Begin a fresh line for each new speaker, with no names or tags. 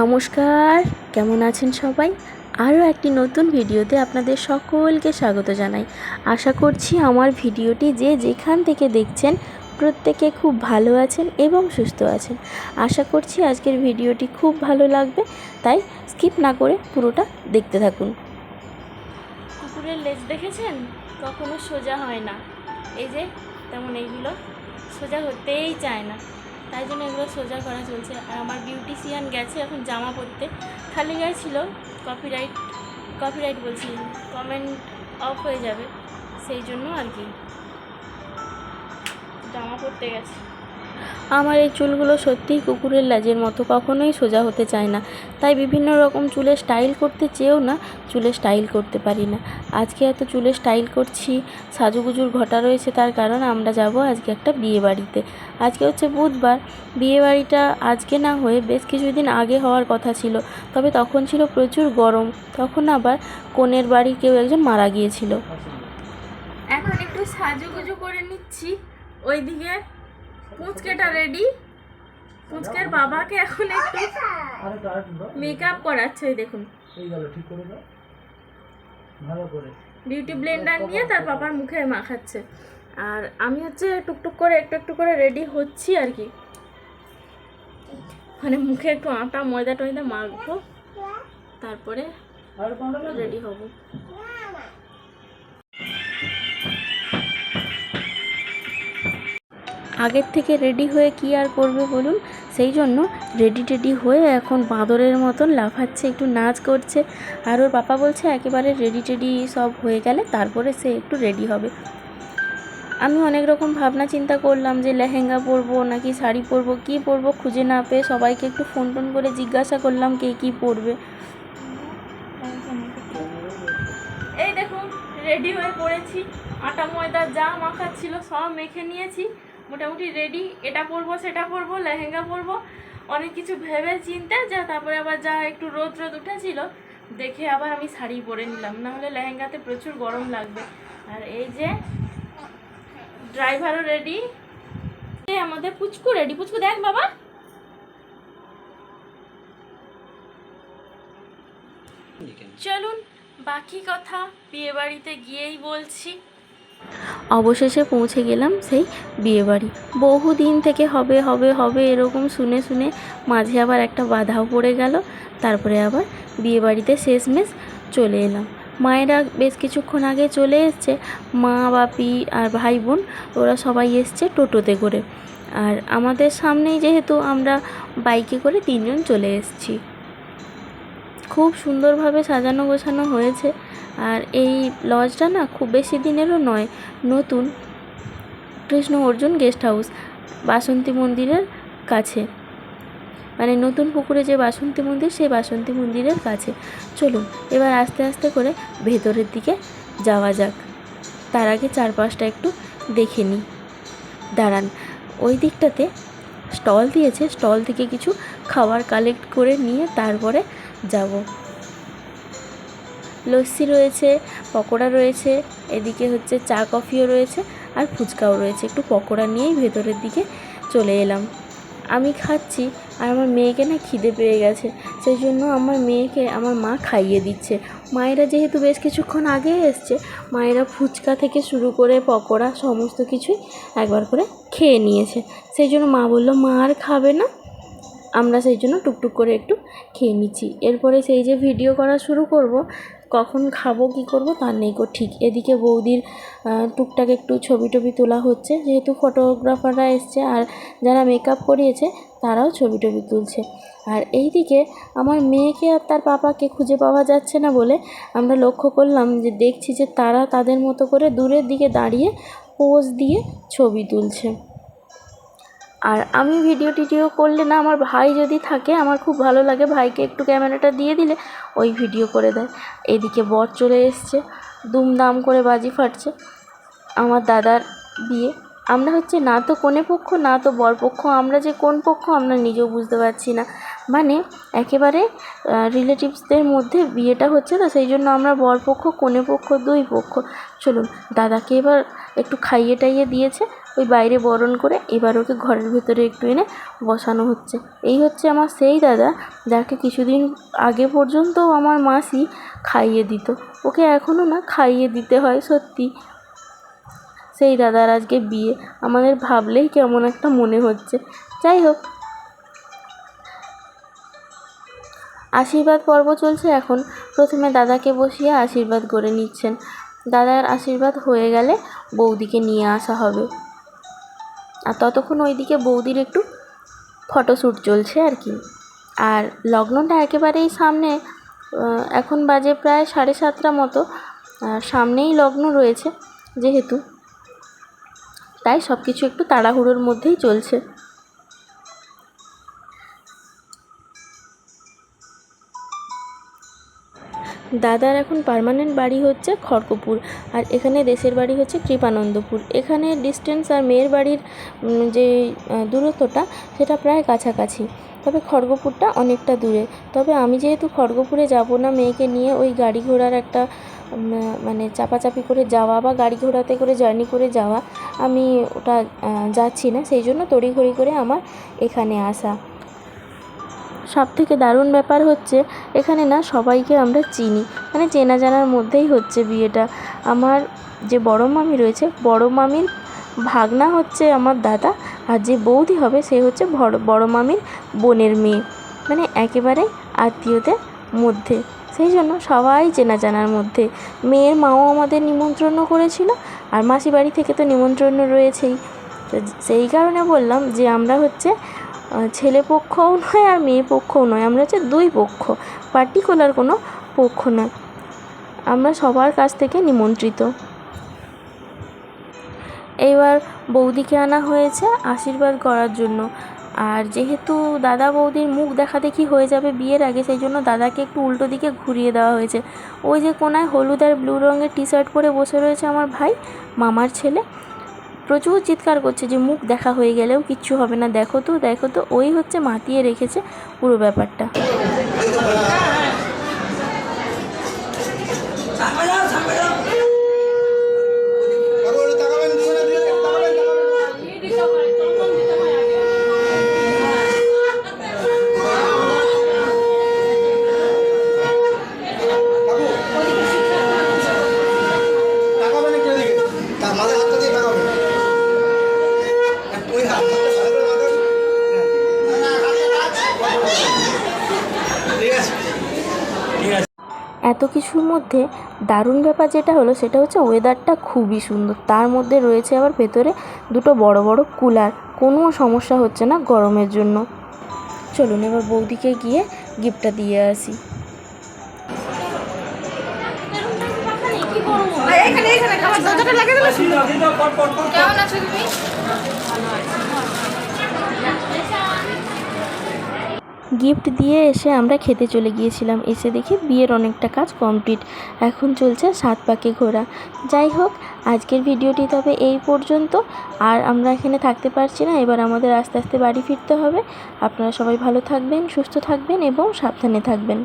নমস্কার, কেমন আছেন সবাই? আরও একটি নতুন ভিডিওতে আপনাদের সকলকে স্বাগত জানাই। আশা করছি আমার ভিডিওটি যে যেখান থেকে দেখছেন, প্রত্যেকে খুব ভালো আছেন এবং সুস্থ আছেন। আশা করছি আজকের ভিডিওটি খুব ভালো লাগবে, তাই স্কিপ না করে পুরোটা দেখতে থাকুন। কুকুরের লেজ দেখেছেন? কখনো সোজা হয় না। এই যে, তেমন এইগুলো সোজা হতেই চায় না। তাই জন্য এগুলো সোজা করা চলছে। আর আমার বিউটিশিয়ান গেছে এখন জামা পরতে। খালি গায়ে ছিল কপিরাইট কপিরাইট বলছি কমেন্ট অফ হয়ে যাবে। সেই জন্য আর কি। জামা পরতে গেছে। আমার এই চুলগুলো সত্যিই কুকুরের লাজের মতো, কখনোই সোজা হতে চায় না। তাই বিভিন্ন রকম চুলের স্টাইল করতে চেয়েও না চুলের স্টাইল করতে পারি না। আজকে এত চুলে স্টাইল করছি, সাজুগুজুর ঘটা রয়েছে, তার কারণ আমরা যাব আজকে একটা বিয়ে বাড়িতে। আজকে হচ্ছে বুধবার, বিয়ে বাড়িটা আজকে না হয়ে বেশ কিছুদিন আগে হওয়ার কথা ছিল। তবে তখন ছিল প্রচুর গরম, তখন আবার কনের বাড়ি কেউ একজন মারা গিয়েছিল। এখন একটু সাজুগুজু করে নিচ্ছি, ওইদিকে পুচকেটা রেডি পুচকের বাবাকে এখন একটু মেকআপ করাচ্ছে দেখুন।
এই গেল ঠিক করে দাও। ভালো করে।
বিউটি ব্লেন্ডার নিয়ে তার বাবার মুখে মাখাচ্ছে। আর আমি হচ্ছে টুকটুক করে একটু একটু করে রেডি হচ্ছি আর কি। মানে মুখে একটু আটা ময়দা টয়দা মাখবো। তারপরে রেডি হব। আগের থেকে রেডি হয়ে কি আর করবে বলুন? সেই জন্য রেডি টেডি হয়ে এখন বাঁদরের মতন লাফাচ্ছে, একটু নাচ করছে। আর ওর পাপা বলছে, একেবারে রেডি টেডি সব হয়ে গেলে তারপরে সে একটু রেডি হবে। আমি অনেক রকম ভাবনা চিন্তা করলাম যে, লেহেঙ্গা পরবো নাকি শাড়ি পরবো, কী পরবো খুঁজে না পেয়ে সবাইকে একটু ফোন টোন করে জিজ্ঞাসা করলাম কে কী পরবে। এই দেখুন রেডি হয়ে পড়েছি। আটা ময়দা যা মাখার ছিল সব মেখে নিয়েছি। মোটামুটি রেডি এটা পরবো, সেটা পরবো, লেহেঙ্গা পরবো, অনেক কিছু ভেবে চিনতে যা, তারপরে আবার যা একটু রোদ রোদ উঠেছিল, দেখে আবার আমি শাড়ি পরে নিলাম। না হলে লেহেঙ্গাতে প্রচুর গরম লাগবে। আর এই যে ড্রাইভারও রেডি আমাদের পুচকু রেডি পুচকু দেখ বাবা। চলুন, বাকি কথা বিয়ে বাড়িতে গিয়েই বলছি। অবশেষে পৌঁছে গেলাম সেই বিয়েবাড়ি। বহু দিন থেকে হবে হবে হবে এরকম শুনে শুনে মাঝে আবার একটা বাধাও পড়ে গেল। তারপরে আবার বিয়েবাড়িতে শেষমেশ চলে এলাম। মায়েরা বেশ কিছুক্ষণ আগে চলে এসছে। মা, বাপি আর ভাই বোন, ওরা সবাই এসছে টোটোতে করে। আর আমাদের সামনেই যেহেতু আমরা বাইকে করে তিনজন চলে এসেছি। খুব সুন্দরভাবে সাজানো গোছানো হয়েছে। আর এই লজটা না খুব বেশি দিনেরও নয়, নতুন। কৃষ্ণ অর্জুন গেস্ট হাউস, বাসন্তী মন্দিরের কাছে। মানে নতুন পুকুরে যে বাসন্তী মন্দির, সেই বাসন্তী মন্দিরের কাছে। চলুন, এবার আস্তে আস্তে করে ভেতরের দিকে যাওয়া যাক। তার আগে চারপাশটা একটু দেখে নিই। দাঁড়ান, ওই দিকটাতে স্টল দিয়েছে। স্টল থেকে কিছু খাবার কালেক্ট করে নিয়ে তারপরে যাব। লস্যি রয়েছে, পকোড়া রয়েছে, এদিকে হচ্ছে চা, কফিও রয়েছে আর ফুচকাও রয়েছে। একটু পকোড়া নিয়েই ভেতরের দিকে চলে এলাম। আমি খাচ্ছি আর আমার মেয়েকে না খিদে পেয়ে গেছে সেই জন্য আমার মেয়েকে আমার মা খাইয়ে দিচ্ছে। মায়েরা যেহেতু বেশ কিছুক্ষণ আগে এসছে, মায়েরা ফুচকা থেকে শুরু করে পকোড়া সমস্ত কিছুই একবার করে খেয়ে নিয়েছে। সেই জন্য মা বলল, মা আর খাবে না? আমরা সেই জন্য টুকটুক করে একটু খেয়ে নিচ্ছি। এরপরে সেই যে ভিডিও করা শুরু করব, কখন খাব, কি করব তার নেই গো, ঠিক এদিকে বৌদির টুকটাক একটু ছবি টবি তোলা হচ্ছে। যেহেতু ফটোগ্রাফাররা এসছে আর যারা মেকআপ করিয়েছে, তারাও ছবি টবি তুলছে। আর এইদিকে আমার মেয়েকে আর তার পাপাকে খুঁজে পাওয়া যাচ্ছে না বলে আমরা লক্ষ্য করলাম যে দেখছি যে তারা তাদের মতো করে দূরের দিকে দাঁড়িয়ে পোজ দিয়ে ছবি তুলছে। আর আমি ভিডিও টিডিও করলে না আমার ভাই যদি থাকে, আমার খুব ভালো লাগে, ভাইকে একটু ক্যামেরাটা দিয়ে দিলে ওই ভিডিও করে দেয়। এদিকে বর চলে এসছে, দুমদাম করে বাজি ফাটছে। আমার দাদার বিয়ে। আমরা হচ্ছে না তো কনে পক্ষ, না তো বর পক্ষ, আমরা যে কোন পক্ষ আমরা নিজেও বুঝতে পারছি না। মানে একেবারে রিলেটিভসদের মধ্যে বিয়েটা হচ্ছে তো সেই জন্য আমরা বর পক্ষ কনে পক্ষ, দুই পক্ষ। চলুন, দাদাকে এবার একটু খাইয়ে টাইয়ে দিয়েছে। ওই বাইরে বরণ করে এবার ওকে ঘরের ভেতরে একটু এনে বসানো হচ্ছে। এই হচ্ছে আমার সেই দাদা, যাকে কিছুদিন আগে পর্যন্ত আমার মাসি খাইয়ে দিত। ওকে এখনও না খাইয়ে দিতে হয় সত্যি। সেই দাদার আজকে বিয়ে। আমাদের ভাবলেই কেমন একটা মনে হচ্ছে। যাই হোক। আশীর্বাদ পর্ব চলছে এখন। প্রথমে দাদাকে বসিয়ে আশীর্বাদ করে নিচ্ছেন। দাদার আশীর্বাদ হয়ে গেলে বৌদিকে নিয়ে আসা হবে। আর ততক্ষণ ওইদিকে বৌদির একটু ফটোশ্যুট চলছে আর কি। আর লগ্নটা একেবারেই সামনে এখন বাজে প্রায় সাড়ে সাতটা মতো সামনেই লগ্ন রয়েছে যেহেতু। তাই সব কিছু একটু তাড়াহুড়োর মধ্যেই চলছে। দাদার এখন পার্মানেন্ট বাড়ি হচ্ছে খড়গপুর আর এখানে দেশের বাড়ি হচ্ছে কৃপানন্দপুর। এখানে ডিস্টেন্স আর মেয়ের বাড়ির যে দূরত্বটা সেটা প্রায় কাছাকাছি। তবে খড়গপুরটা অনেকটা দূরে। তবে আমি যেহেতু খড়গপুরে যাব না, মেয়েকে নিয়ে ওই গাড়ি ঘোড়ার একটা মানে চাপাচাপি করে যাওয়া বা গাড়ি ঘোড়াতে করে জার্নি করে যাওয়া, আমি ওটা যাচ্ছি না। সেই জন্য তড়িঘড়ি করে আমার এখানে আসা। সব থেকে দারুণ ব্যাপার হচ্ছে, এখানে না সবাইকে আমরা চিনি। মানে চেনা জানার মধ্যেই হচ্ছে বিয়েটা। আমার যে বড় মামি রয়েছে, বড় মামির ভাগনা হচ্ছে আমার দাদা, আর যে বৌদি হবে সে হচ্ছে বড় মামির বোনের মেয়ে। মানে একেবারে আত্মীয়দের মধ্যে। সেই জন্য সবাই চেনা জানার মধ্যে। মেয়ের মাও আমাদের নিমন্ত্রণ করেছিল, আর মাসি বাড়ি থেকে তো নিমন্ত্রণ রয়েছেই। সেই কারণে বললাম যে আমরা হচ্ছে ছেলে পক্ষও নয় আর মেয়ে পক্ষও নয়। আমরা হচ্ছে দুই পক্ষ পার্টিকুলার কোনো পক্ষ নয়। আমরা সবার কাছ থেকে নিমন্ত্রিত। এইবার বৌদিকে আনা হয়েছে আশীর্বাদ করার জন্য। আর যেহেতু দাদা বৌদির মুখ দেখা দেখি হয়ে যাবে বিয়ের আগে, সেই জন্য দাদাকে একটু উল্টো দিকে ঘুরিয়ে দেওয়া হয়েছে। ওই যে কোনায় হলুদ আর ব্লু রঙের টি শার্ট পরে বসে রয়েছে আমার ভাই, মামার ছেলে। প্রচুর চিৎকার করছে যে মুখ দেখা হয়ে গেলেও কিচ্ছু হবে না। দেখো তো দেখো তো, ওই হচ্ছে মাতিয়ে রেখেছে পুরো ব্যাপারটা। এত কিছুর মধ্যে দারুণ ব্যাপার যেটা হলো সেটা হচ্ছে ওয়েদারটা খুবই সুন্দর। তার মধ্যে রয়েছে আবার ভেতরে দুটো বড় বড় কুলার কোনো সমস্যা হচ্ছে না গরমের জন্য। চলুন এবার বৌদিকে গিয়ে গিফটটা দিয়ে আসি।
কেমন আছো তুমি?
গিফট দিয়ে এসে আমরা খেতে চলে গিয়েছিলাম। এসে দেখি বিয়ের অনেকটা কাজ কমপ্লিট এখন চলছে সাত পাকে ঘোরা। যাই হোক, আজকের ভিডিওটি তবে এই পর্যন্ত। আর আমরা এখানে থাকতে পারছি না, এবার আমাদের আস্তে আস্তে বাড়ি ফিরতে হবে। আপনারা সবাই ভালো থাকবেন, সুস্থ থাকবেন এবং সাবধানে থাকবেন।